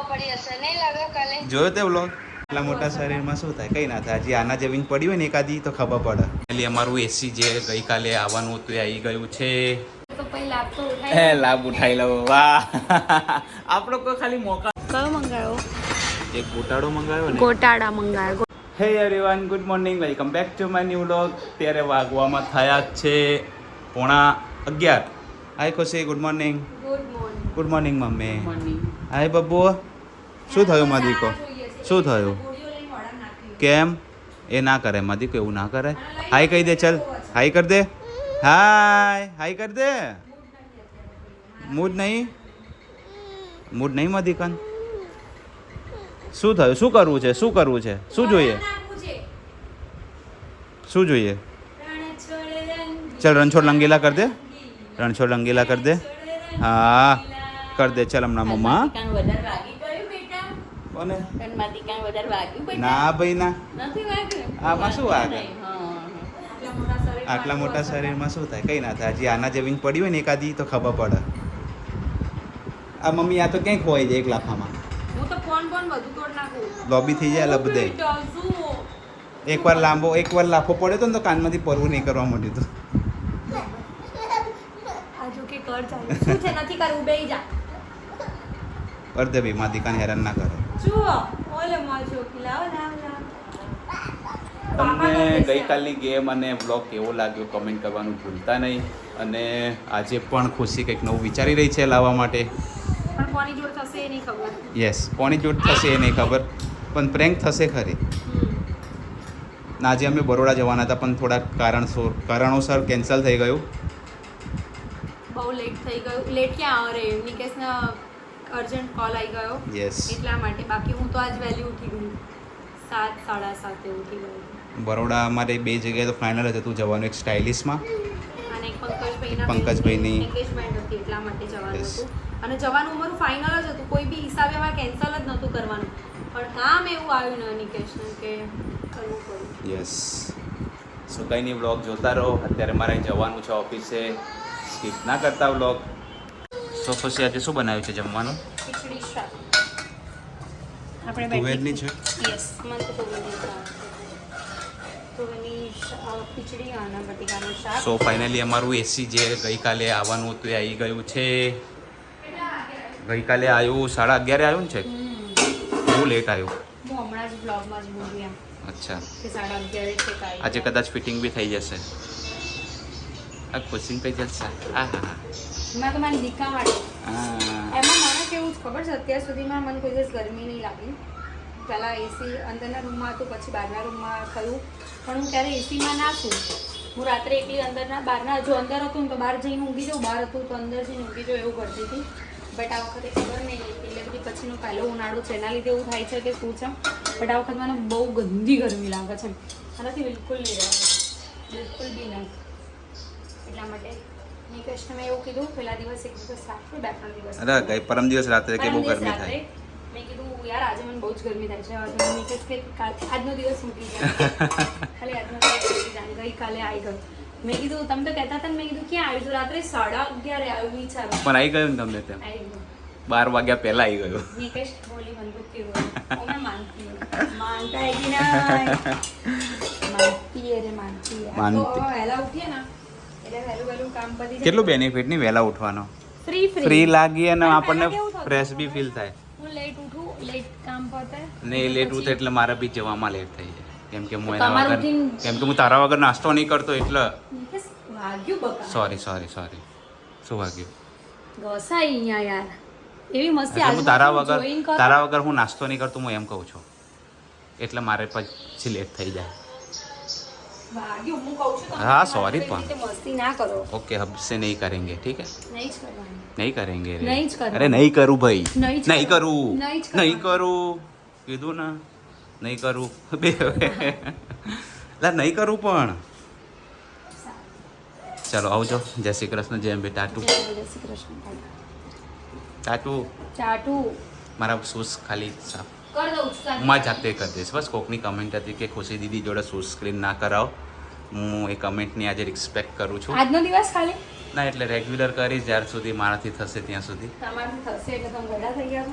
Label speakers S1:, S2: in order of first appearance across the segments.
S1: ખબર પડી હશે. નહીં લાગે કાલે.
S2: જોયો તે વ્લોગ એટલા મોટા શરીરમાં શું થાય? કઈ ના થાય. હજી આના જેવી પડી હોય ને એકાદી તો ખબર પડે. એટલે અમારું એસી જે ગઈકાલે આવવાનું હતું એ આવી ગયું છે. હે લાભ ઉઠાઈ લો. વાહ. આપણો કોઈ ખાલી મોકા
S1: કયો મંગાવ્યો
S2: એક ગોટાળો મંગાવ્યો ને?
S1: ગોટાળા મંગાવ્યો
S2: hey everyone good morning welcome back to my new vlog ત્યારે વાગવામાં થયા છે પોણા અગિયાર. Hi Khushi good morning
S1: good morning
S2: good morning mummy. Hi Babbu શું થયું માદીકો? શું થયું? કેમ? એ ના કરે માદીકો એવું ના કરે. હાય કહી દે ચલ. હાય કર દે. હાય હાય કર દે. મૂડ નહીં? મૂડ નહીં મધીકન શું થયું? શું કરવું છે? શું કરવું છે? શું જોઈએ? શું જોઈએ? ચલ રણછોડ લંગીલા કર દે. રણછોડ લંગીલા કર દે. હા. કર દે. ચાલ હમણાં મમ્મા ના ભાઈ ના. આમાં શું વાગે? આટલા મોટા શરીરમાં શું થાય? કઈ ના થાય. હજી આના જેવી પડી હોય ને એકાદી તો ખબર પડે. આ મમ્મી આ તો ક્યાંય ખોવાઈ જાય એક લાફામાં.
S1: હું તો ફોન ફોન બધું તોડ નાખું.
S2: લોબી થઈ જાય લબ દે? એકવાર લાંબો એકવાર લાફો પડ્યો તો ને તો કાનમાંથી પરવું નહીં કરવા માંડ્યું હતું
S1: આ જો કે કર ચાલુ. શું છે? નથી કરવું બેહી જા.
S2: કર દે ભાઈ મા દીકાને હેરાન ના કરે.
S1: જુઓ ઓલે માં જો લાવ લાવ.
S2: તમને ગઈકાલની ગેમ અને બ્લોગ કેવો લાગ્યો કમેન્ટ કરવાનું ભૂલતા નહીં. અને આજે પણ ખુશી કંઈક નવું વિચારી રહી છે લાવવા માટે.
S1: કોની
S2: યસ કોની જોડ થશે એ નહીં ખબર. પણ પ્રેન્ક થશે ખરી. ને આજે અમે બરોડા જવાના હતા પણ થોડા કારણસર કારણોસર કેન્સલ થઈ ગયું.
S1: બહુ લેટ થઈ ગયું. લેટ ક્યાં આવે? નિકેશના અર્જન્ટ કોલ આવી ગયો.
S2: યસ
S1: એટલા માટે બાકી હું તો આજ વહેલી ઉઠી ગઈ. સાત સાડા સાતે ઉઠી ગઈ.
S2: બરોડા અમારે બે જગ્યાએ તો ફાઇનલ જ હતું જવાનું એક સ્ટાઇલિશમાં
S1: અને એક પંકજભાઈના
S2: પંકજભાઈની
S1: એન્ગેજમેન્ટ હતી એટલા માટે જવાનું હતું. અને જવાનું અમારું ફાઇનલ જ હતું. કોઈ બી હિસાબે અમારે કેન્સલ જ નહોતું કરવાનું. પણ કામ એવું આવ્યું ને નિકેશને કે કરવું પડ્યું.
S2: યસ સો કંઈ નહીં બ્લોગ જોતા રહો. અત્યારે મારે જવાનું છે ઓફિસે સ્કીપ ના કરતા બ્લોગ સો ખુશી આજે શું બનાવ્યું છે જમવાનું?
S1: ખીચડી શાક. આપણે
S2: તુવેરની છે?
S1: યસ મને તો
S2: સો ફાઇનલી અમારું એસી જે ગઈકાલે આવવાનું હતું એ આવી ગયું છે. ગઈકાલે આવ્યું સાડા અગિયારે આવ્યું ને છે. બહુ લેટ આવ્યું
S1: હું હમણાં જ બ્લોગમાં જ બોલી એમ
S2: અચ્છા.
S1: કે સાડા અગિયારે છે કાંઈ.
S2: આજે કદાચ ફિટિંગ બી થઈ જશે. આ ખુશી કઈ જલસા આ હા. હા
S1: મેં તો મારી દીકા માટે એમાં મને કેવું ખબર છે? અત્યાર સુધીમાં મને કોઈ દિવસ ગરમી નહીં લાગી. પહેલાં એસી અંદરના રૂમમાં હતું પછી બહારના રૂમમાં થયું. પણ હું ત્યારે એસીમાં ના છું. હું રાત્રે એકલી અંદરના બહારના જો અંદર હતું તો બહાર જઈને ઊંઘી જાઉં. બહાર હતું તો અંદર જઈને ઊંઘી જાઉં એવું કરતી હતી. બટ આ વખતે ખબર નહીં એટલે બધી પછીનો પહેલો ઉનાળો છે. એના લીધે એવું થાય છે કે શું છે? બટ આ વખત મને બહુ ગંદી ગરમી લાગે છે. આનાથી બિલકુલ નહીં રહે બિલકુલ બી નહીં. એટલા માટે મેં એવું કીધું પહેલા દિવસ એક દિવસ રાત્રે બે ત્રણ દિવસ
S2: અરે ગઈ પરમ દિવસ રાત્રે કે બહુ ગરમી થાય?
S1: મેં કીધું યાર આજે મને બહુ જ ગરમી થાય છે. હવે મેં કીધું કે આજનો દિવસ મૂકી જાય ખાલી આજનો દિવસ મૂકી જાય ગઈકાલે આવી ગયો. મેં કીધું તમે તો કહેતા હતા મેં કીધું ક્યાં આવ્યું હતું રાત્રે? સાડા અગિયારે આવ્યું વિચારો.
S2: પણ આવી ગયું ને તમને તેમ? બાર વાગ્યા પહેલા આવી ગયું.
S1: નિકેશ બોલી બંદૂકથી બોલી હું માનતી માનતા હે કે નહીં? માનતી રે માનતી હે.
S2: માનતી.
S1: વહેલા ઉઠીએ ને. કામ પતી
S2: કેટલું બેનિફિટ નહીં વહેલા ઉઠવાનો?
S1: ફ્રી ફ્રી
S2: લાગી અને આપણને? ફ્રેશ બી ફીલ થાય.
S1: હું લેટ ઉઠું લેટ કામ પતે.
S2: ને લેટ ઉઠે એટલે મારે બી જવામાં લેટ થઈ જાય. કેમ કે હું એના વગર કેમ કે હું તારા વગર નાસ્તો નહીં કરતો એટલે સોરી સોરી સોરી શું વાગ્યું?
S1: ઘસાઈ અહીંયા યાર. એવી મસ્તી
S2: હું તારા વગર તારા વગર હું નાસ્તો નહીં કરતો હું એમ કહું છું. એટલે મારે પછી લેટ થઈ જાય.
S1: વાગ્યું હું કહું છું તમે
S2: હા,
S1: તમારી
S2: sorry
S1: રીતે
S2: પણ.
S1: મસ્તી ના કરો
S2: ओके अब से नहीं करेंगे ठीक है
S1: નહીં જ કરવાની
S2: नहीं करेंगे रे।
S1: नहीं ज करना।
S2: अरे नहीं करूँ भाई
S1: नहीं ज
S2: नहीं
S1: करना।
S2: करूँ
S1: नहीं ज करना।
S2: नहीं करूँ કીધું ને નહીં કરું બે લા નહીં કરું પણ ચલો આવજો જય શ્રી કૃષ્ણ જય અંબે ટાટુ
S1: જય શ્રી કૃષ્ણ
S2: ટાટુ
S1: ચાટુ
S2: મારા શૂઝ ખાલી સાફ
S1: કર દઉં છું
S2: હું જાતે કરી દઈશ. બસ કોકની કમેન્ટ હતી કે ખુશી દીદી જોડે શૂઝ સ્ક્રીન ના કરાવો. હું એ કમેન્ટની આજે રિસ્પેક્ટ કરું છું.
S1: આજનો દિવસ ખાલી?
S2: ના એટલે રેગ્યુલર કરીશ જ્યાર સુધી મારાથી થશે ત્યાં સુધી.
S1: થશે એટલે તમે થઈ ગયા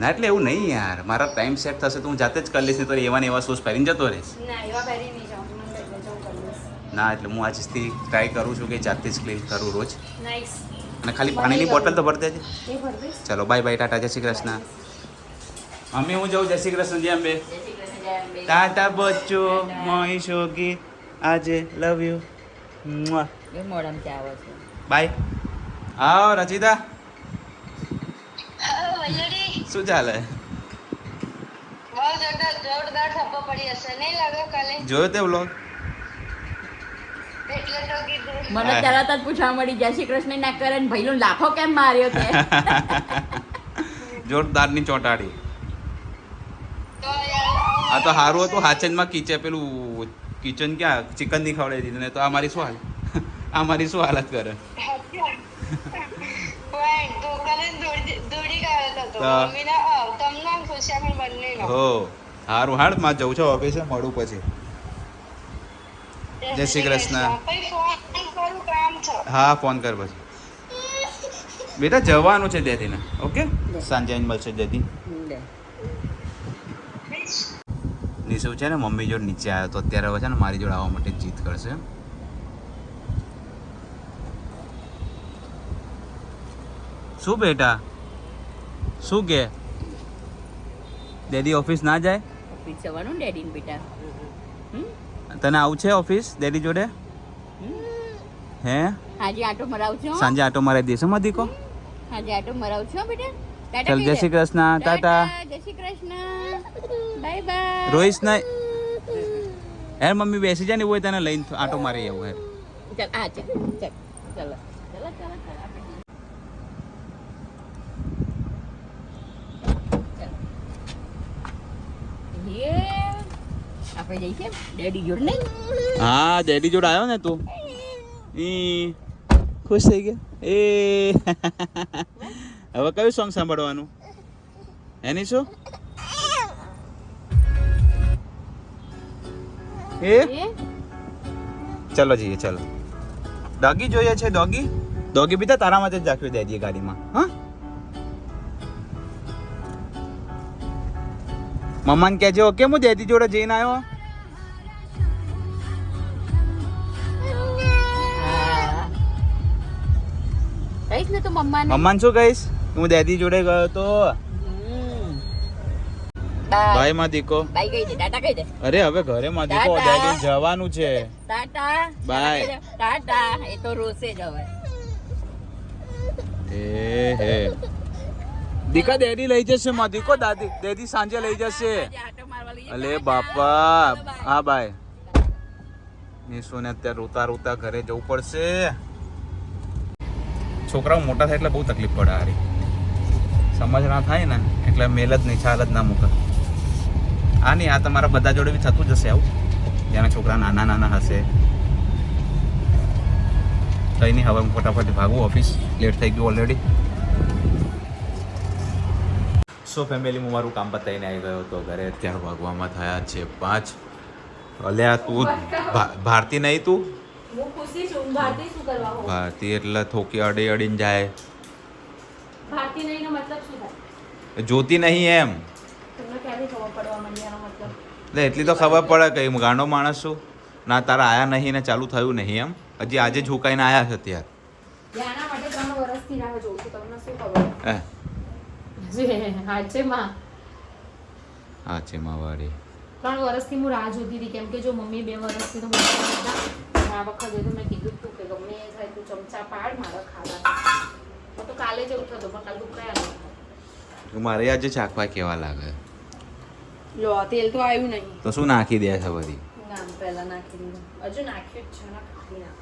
S2: ના એટલે એવું નહીં યાર. મારા ટાઈમ સેટ થશે તો હું જાતે જ કરી લઈશ તો એવા ને એવા શૂઝ પહેરીને જતો રહીશ.
S1: ના
S2: એટલે હું આજથી ટ્રાય કરું છું કે જાતે જ ક્લીન કરું રોજ. અને ખાલી પાણીની બોટલ તો ભરી દેજે. ચલો bye bye Tata Jai Shri Krishna. Mummy હું જાઉં? જય શ્રી કૃષ્ણ જય અંબે. ટાટા બચ્ચો મોહી શોગી આજે લવ યુ
S3: એ મોડમ ત્યાં આવે છે.
S2: બાય આવો રચિતા. શું ચાલે?
S4: જોરદાર જોરદાર થપ્પો પડી હશે. નહીં લાગે કાલે?
S2: જોયો તે
S4: એટલે
S3: મને. તરત જ પૂછવા મળી જય શ્રી કૃષ્ણ ના કરે ને ભાઈનો લાફો કેમ માર્યો તે?
S2: જોરદારની ચોંટાડી. આ તો સારું હતું હાચનમાં કિચન પેલું કિચન ક્યાં ચિકનની ખવડાવી દીધું ને તો આ મારી શું હાલ આ મારી શું હાલત કરે. હો સારું હાડમાં જવું છું ઓફિસે મળું પછી. જય શ્રી કૃષ્ણ.
S4: પછી ફોન કરું કામ છે.
S2: હા ફોન કર પછી. બેટા જવાનું છે દેદીને ઓકે? સાંજે મળશે દેદી નિશુ છે ને મમ્મી જોડે નીચે આવ્યો તો અત્યારે હવે છે ને મારી જોડે આવવા માટે જીત કરશે. શું બેટા? શું કે? ડેડી ઓફિસ ના જાય?
S3: ઓફિસ જવાનું ને બેટા. હમ?
S2: તને આવું છે ઓફિસ ડેડી જોડે? હે?
S3: આજે આટો મરાવજો.
S2: સાંજે આટો મરાવી દેશો મધીકો
S3: આજે આટો મરાવજો બેટા. ટાટા
S2: ચાલ જય
S3: કહી
S2: શ્રી
S3: દે.
S2: Krishna tata
S3: Jai Shri Krishna bye bye
S2: રોઈશ નહીં યાર મમ્મી બેસી જાય ને એવું હોય તને લઈને આટો મારી આવું યાર
S3: ચાલ હા ચાલ ચાલ ચાલો ચાલો ચાલો ચાલો આપણે ચાલ. યે. આપણે જઈશે ડેડી જોડે નહીં
S2: હા ડેડી જોડે આવ્યો ને તું ઈ ખુશ થઈ ગયા એ હવે કયું સોંગ સાંભળવાનું? એની શું? એ? ચલો જઈએ ચલો. ડોગી જોઈએ છે ડોગી ડોગી બી તો તારા માટે જ રાખવી દે દઈએ ગાડીમાં. હા? મમ્માને કહેજો ઓકે હું દેદી જોડે જઈને આવ્યો.
S3: કહીશ ને તો મમ્માને.
S2: મમ્માને શું કહીશ? હું દેદી જોડે ગયો તો. ભાઈ માં દીકો. અરે હવે ઘરે માં દીકો દાદી જવાનું છે.
S3: ટાટા.
S2: બાય.
S3: ટાટા. એ તો રોસે જ હવે.
S2: એ હે. દીકા ડેડી લઈ જશે માં દીકો દાદી દેદી સાંજે લઈ જશે. અલે બાપા. હા ભાઈ નિશુને અત્યારે રોતા રોતા ઘરે જવું પડશે. છોકરાઓ મોટા થાય એટલે બહુ તકલીફ પડે હારી. સમજ ના થાય ને એટલે મેલ જ નહીં ચાલ જ ના મૂકે. આ નહીં આ તમારા બધા જોડે બી થતું જશે આવું. જેના છોકરા નાના નાના હશે. કંઈ નહીં હવે હું ફટાફટ ભાગું ઓફિસ. લેટ થઈ ગયું ઓલરેડી સો ફેમિલી હું મારું કામ પતાવીને આવી ગયો હતો ઘરે. અત્યારે ભાગવામાં થયા છે પાંચ. અલ્યા તું ભા- ભારતી નહીં તું?
S1: હું ખુશી છું ભારતી શું કરવા. હોઉં
S2: ભારતી એટલે થોકી અડી અડીને જાય
S1: ભારતી નહીંનો મતલબ શું થાય
S2: જોતી નહીં એમ. એટલે એટલી તો ખબર પડે કે ગાંડો માણસ છું. ના તારા આયા નહીં ને ચાલુ થયું નહીં એમ. હજી આજે ઝુકાઈને આયા છે
S1: ખબર?
S2: હે.
S1: છે
S2: માવાડી
S1: ત્રણ વર્ષથી હું રાહ જોતી હતી. કેમ કે જો મમ્મી બે વર્ષથી તો આ વખતે તો મેં કીધું જ કે ગમે થાય તું ચમચા પાડ મારા ખાવા તો કાલે જ થતું પણ કાલે દુખાયા
S2: મારે આજે ચાખવા કેવા લાગે?
S1: લો તેલ તો આવ્યું નહીં.
S2: તો શું નાખી દે છે બધી?
S1: ના પહેલા નાખી દીધું હજુ નાખ્યું જ છે ના ખાલી નાખ.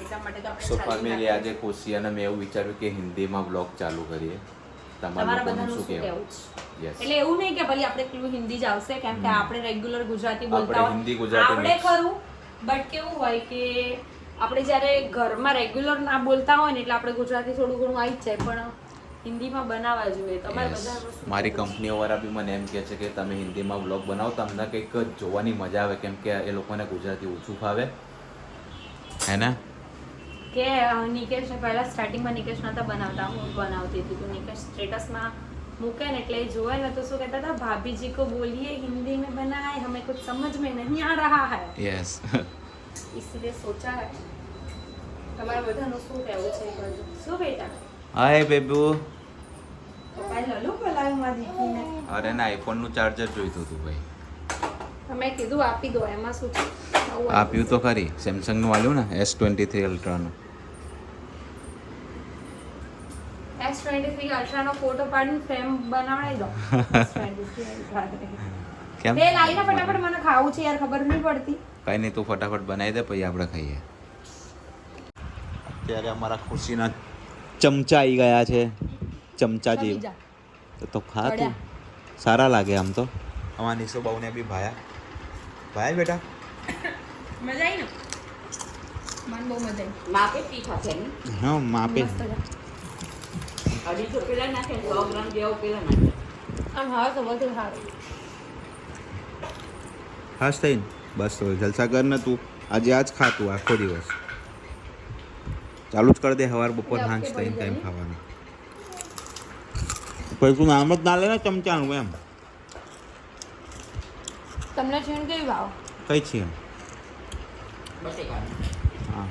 S1: એટલા માટે તો આપણે
S2: સો ફેમિલી આજે ખુશી અને મેં એવું વિચાર્યું કે હિન્દીમાં બ્લોગ ચાલુ કરીએ. તમારા
S1: બધાનું
S2: શું કહેવું?
S1: એટલે એવું નહીં કે ભલે આપણે પેલું હિન્દી જ આવશે કેમ કે આપણે રેગ્યુલર ગુજરાતી બોલતા
S2: હોય. હિન્દી, ગુજરાતી
S1: ખરું બટ કેવું હોય કે આપણે જ્યારે ઘરમાં રેગ્યુલર ના બોલતા હોય ને એટલે આપણે ગુજરાતી થોડું ઘણું આવી જ જાય પણ હિન્દીમાં બનાવવા જોઈએ. તમારે બધા
S2: મારી કંપનીઓવાળા બી મને એમ કહે છે કે તમે હિન્દીમાં વ્લોગ બનાવો તમને કંઈક જોવાની મજા આવે કેમ કે એ લોકોને ગુજરાતી ઓછું ફાવે. હે ને?
S1: કે નિકેશ પહેલાં સ્ટાર્ટિંગમાં નિકેશ નહોતા બનાવતા હું બનાવતી હતી. તો નિકેશ સ્ટેટસમાં મૂકે ને એટલે જોવે ને તો શું કહેતા હતા ભાભીજી કો બોલીએ હિન્દી મેં બનાય હમે કુછ સમજ મેં નહીં આ રહા હૈ.
S2: યસ
S1: ઇસીલિયે સોચા હૈ. તમારા બધાનું શું કહેવું છે? શું બેટા?
S2: હાય બેબુ. અરે ના આઈફોનનું ચાર્જર જોઈતું હતું ભાઈ.
S1: તમે કીધું આપી દો એમાં શું છે?
S2: આપ્યું તો ખરી. સેમસંગનું વાલ્યું ને એસ ટ્વેન્ટી થ્રી અલ્ટ્રાનું
S1: એસ ટ્વેન્ટી થ્રી અલ્ટ્રાનો ફોટો પાડીને ફ્રેમ બનાવડાવી દો. S23 ultra.
S2: કેમ?
S1: બે લાવીને ફટાફટ મને ખાવું છે યાર ખબર નહીં પડતી.
S2: કઈ નહીં તું ફટાફટ બનાવી દે પછી આપણે ખાઈએ. અત્યારે અમારા ખુશીના ચમચા આવી ગયા છે. ચમચા જેવું તો તો ખા તું. સારા લાગે આમ તો. અમારા નિશો બહુને બી ભાયા. ભાયા બેટા?
S1: મજા આવી ને? મને બહુ મજા આવી
S3: માપે તીખા છે
S2: હા માપે.
S3: અઢીસો પેલા નાખે સો ગ્રામ જેવું પેલા નાખે
S1: આમ હા તો બધું સારું
S2: ખાસ થઈને. બસ તો જલસા કર ને તું. આજે આજ ખાતું આખો દિવસ. ચાલુ જ કરી દે સવાર બપોર સાંજ થઈને ટાઈમ ખાવાનું. પછી તું નામ જ ના લે ને ચમચાનું એમ.
S1: તમને છે ને કેવી ભાવ
S2: કઈ છે એમ? હા.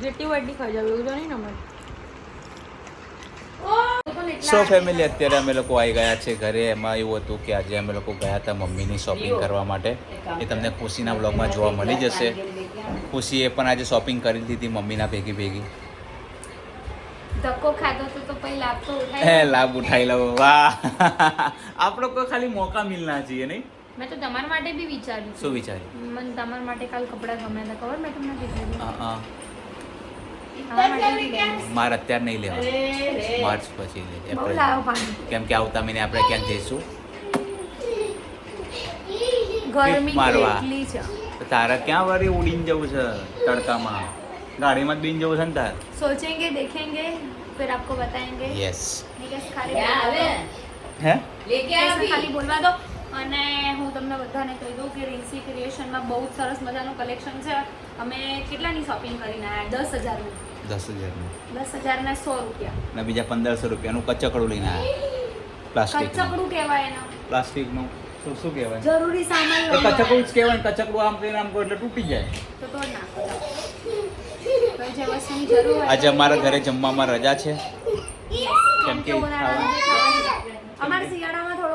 S1: જેટલી વાટલી ખાઈ જાવ એવું તો નહીં ને
S2: સો ફેમિલી અત્યારે અમે લોકો આવી ગયા છે ઘરે. એમાં એવું હતું કે આજે અમે લોકો ગયા હતા મમ્મીની શોપિંગ કરવા માટે. એ તમને ખુશીના બ્લોગમાં જોવા મળી જશે. ખુશીએ પણ આજે શોપિંગ કરી દીધી મમ્મીના ભેગી ભેગી. હે લાભ ઉઠાઈ લો વાહ. આપણો કોઈ ખાલી મોકા મિલના જઈએ નહીં?
S1: મેં તો તમારા માટે બી વિચાર્યું
S2: શું વિચાર્યું?
S1: મને તમારા માટે કાલ કપડાં ગમ્યા હતા. ખબર? મેં તમને કીધું.
S2: હા હા. મારે અત્યારે નહીં લેવા માર્ચ પછી લે
S1: બહુ
S2: એપ્રિલ
S1: લાવો પાણી
S2: કેમ કે આવતા મહિને આપણે ક્યાંક જઈશું
S1: ગરમી
S2: મારવા.
S1: એટલી છે
S2: તો તારે ક્યાં વળી ઉડીને જવું છે તડકામાં ગાડીમાં જ બીન જવું છે ને તાર
S1: सोचेंगे देखेंगे फिर आपको बताएंगे
S2: યસ
S1: નિકેશ ખાલી
S3: ક્યાં આવે
S1: અને હું તમને બધાને કહી દઉં કે રિન્સી ક્રિએશનમાં બહુ જ સરસ મજાનું કલેક્શન છે. અમે કેટલાની શોપિંગ કરીને આવ્યા દસ હજારનું.
S2: દસ હજારનું.
S1: દસ હજારને સો રૂપિયા.
S2: ને બીજા પંદરસો રૂપિયાનું કચકડું લઈને આવ્યા પ્લાસ્ટિકનું.
S1: કચકડું કહેવાય એનો.
S2: પ્લાસ્ટિકનું. શું શું કહેવાય?
S1: જરૂરી સામાન
S2: તો કચકડું જ કહેવાય કચકડું આમ કરીને આમ એટલે તૂટી જાય.
S1: તો નાખો. તો જરૂર
S2: આજે અમારા ઘરે જમવામાં રજા છે.
S1: કેમ કે અમારે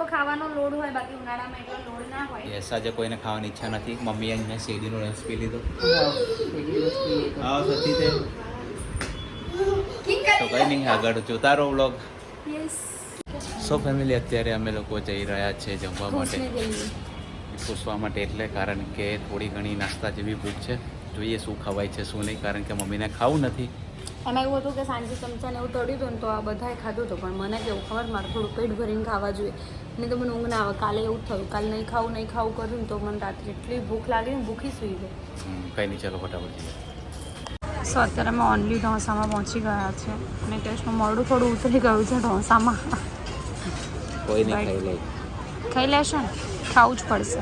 S1: થોડો ખાવાનો લોડ હોય બાકી ઉનાળામાં એટલો લોડ ના હોય.
S2: યસ આજે કોઈને ખાવાની ઈચ્છા નથી. મમ્મી અહીંયા શેરડીનો રસ પી લીધો. હા તો કઈ નહીં આગળ જોતા રહો વ્લોગ સો ફેમિલી અત્યારે અમે લોકો જઈ રહ્યા છે જમવા માટે. પૂછવા માટે એટલે કારણ કે થોડી ઘણી નાસ્તા જેવી ભૂખ છે. જોઈએ શું ખવાય છે શું નહીં કારણ કે મમ્મીને ખાવું નથી.
S1: એમાં એવું હતું કે સાંજે ચમચાને એવું તળ્યું હતું ને તો આ બધાએ ખાધું હતું પણ મને કેવું ખબર મારે થોડું પેટ ભરીને ખાવા જોઈએ. નહીં તો મને ઊંઘ ના આવે. કાલે એવું થયું. કાલે નહીં ખાવું નહીં ખાવું કર્યું તો મને રાત્રે એટલી ભૂખ લાગી ને ભૂખી સુઈ ગઈ.
S2: કંઈ કઈ નહીં ચાલો ફટાફટ
S1: સો અત્યારે અમે ઓનલી ઢોસામાં પહોંચી ગયા છે. અને ટેસ્ટનું મોડું થોડું ઉતરી ગયું છે ઢોસામાં.
S2: કોઈ નહીં. ખાઈ લે
S1: ખાઈ લેશો ને? ખાવું જ પડશે.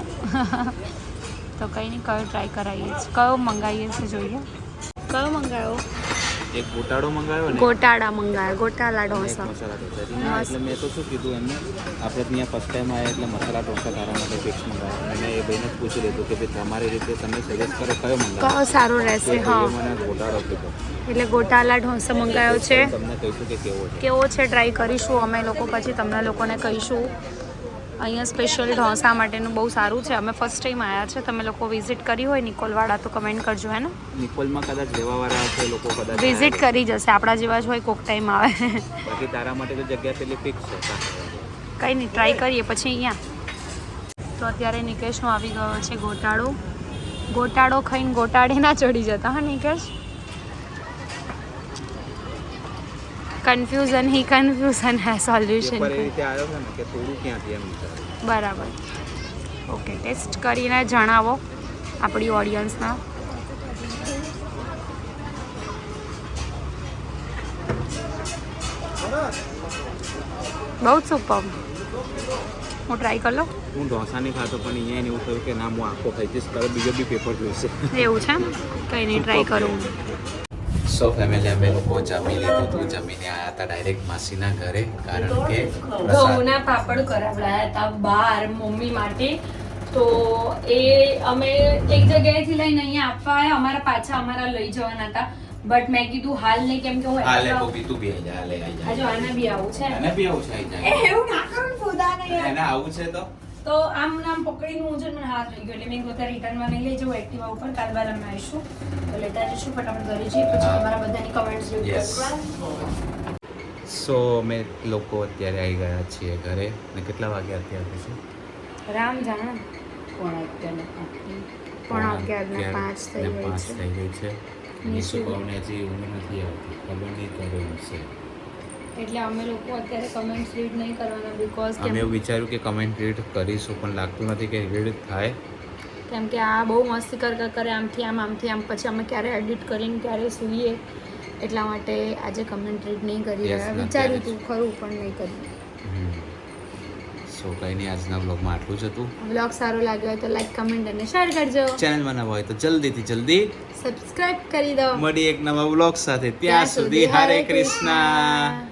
S1: તો કંઈ નહીં કયો ટ્રાય કરાવીએ છીએ. કયો મંગાવીએ છીએ જોઈએ? કયો મંગાવ્યો
S2: એક ગોટાળો મંગાવ્યો ને?
S1: ગોટાળા મંગાવ્યો ગોટાળા ઢોસા.
S2: મસાલા ઢોસા. એટલે મેં તો શું કીધું એમને આપણે ત્યાં ફર્સ્ટ ટાઈમ આવ્યા એટલે મસાલા ઢોસા તારા માટે ફિક્સ મંગાવ્યા અને એ ભાઈને પૂછી લીધું કે ભાઈ તમારી રીતે તમે સજેસ્ટ કરો કયો મંગાવો?
S1: કયો સારો રહેશે હા.
S2: મને ગોટાળો કીધો.
S1: એટલે ગોટાળા ઢોસા મંગાવ્યો છે.
S2: તમને કહીશું કે કેવો છે?
S1: કેવો છે ટ્રાય કરીશું. અમે લોકો પછી તમને લોકોને કહીશું. અહીંયા સ્પેશિયલ ઢોસા માટેનું બહુ સારું છે. અમે ફર્સ્ટ ટાઈમ આવ્યા છે. તમે લોકો વિઝિટ કરી હોય નિકોલવાળા તો કમેન્ટ કરજો હે ને?
S2: નિકોલમાં કદાચ રહેવાવાળા હશે લોકો કદાચ
S1: વિઝિટ કરી જશે. આપણા જેવા જ હોય કોક ટાઈમ આવે.
S2: બાકી તારા માટે તો જગ્યા પેલી ફિક્સ છે.
S1: કંઈ નહીં ટ્રાય કરીએ. પછી અહીંયા. તો અત્યારે નિકેશનો આવી ગયો છે ગોટાળો. ગોટાળો ખાઈને ગોટાળે ના ચડી જતા હા નિકેશ? કન્ફ્યુઝન હી કન્ફ્યુઝન હે સોલ્યુશન બરાબર. ઓકે ટેસ્ટ કરીને જણાવો આપણી ઓડિયન્સના બહુ જ સુપર હું ટ્રાય કરી લઉં?
S2: હું ઢોસા નહીં ખાતો પણ અહીંયા એવું થયું કે ના હું આખો ખાઈ જઈશ કરે બીજો બી પેપર જોઈશે
S1: એવું છે કંઈ નહીં ટ્રાય કરું.
S2: સો ફેમિલી અમે લોકો જમી લીધું હતું જમીને આવ્યા હતા ડાયરેક્ટ માસીના ઘરે કારણ કે
S1: ઘઉંના પાપડ કરાવડાયા હતા બાર મમ્મી માટે. તો એ અમે એક જગ્યાએથી લઈને અહીંયા આપવા આવ્યા અમારા પાછા અમારા લઈ જવાના હતા. બટ મેં કીધું હાલ નહીં કેમ કે હું
S2: હાલે કોબી તું બી જા હાલે આઈ
S1: આ જો
S2: જા
S1: આને બી આવું છે.
S2: એને બી આવું છે
S1: એવું ના કરું ને નહીં યાર.
S2: આવું છે તો.
S1: તો આમ નામ પકડીને હું છે ને મને હાથ રહી ગયો. એટલે મેં ગોતા રિટર્નમાં નહીં લઈ જવું એક્ટિવા ઉપર. કાલ બાર અમે આવીશું. તો લેતા જઈશું ફટાફટ ઘરે જઈએ. પછી તમારા બધાની કમેન્ટ્સ રીડ
S2: સો અમે લોકો અત્યારે આવી ગયા છીએ ઘરે. ને કેટલા વાગે અત્યારે છે
S1: રામ જાણે.
S3: પોણા અગિયારને પાંચની.
S1: પોણા અગિયારના પાંચ થઈ ગઈ
S2: પાંચ
S1: છે?
S2: થઈ ગઈ છે.
S1: નિશુ.
S2: નિશુ હજી ઊંઘ નથી આવતી. ખબર નહીં કરે છે.
S1: એટલે અમે લોકો અત્યારે કમેન્ટ્સ રીડ નહીં કરવાના બીકોઝ
S2: અમે એવું વિચાર્યું કે કમેન્ટ રીડ કરીશું પણ લાગતું નથી કે રીડ થાય.
S1: કેમ કે આ બહુ મસ્તી કર કર આમથી આમ આમથી આમ. પછી અમે ક્યારે એડિટ કરીને ક્યારે સૂઈએ એટલા માટે આજે કમેન્ટ રીડ નહીં કરી રહ્યા. વિચાર્યું હતું ખરું પણ નહીં કર્યું
S2: સો કંઈ નહીં આજના બ્લોગમાં આટલું જ હતું.
S1: બ્લોગ સારો લાગ્યો હોય તો લાઈક કમેન્ટ અને શેર કરજો.
S2: ચેનલમાં નવા હોય તો જલ્દીથી જલ્દી
S1: સબસ્ક્રાઇબ કરી દો.
S2: મળી એક નવા બ્લોગ સાથે. ત્યાં સુધી હરે કૃષ્ણ.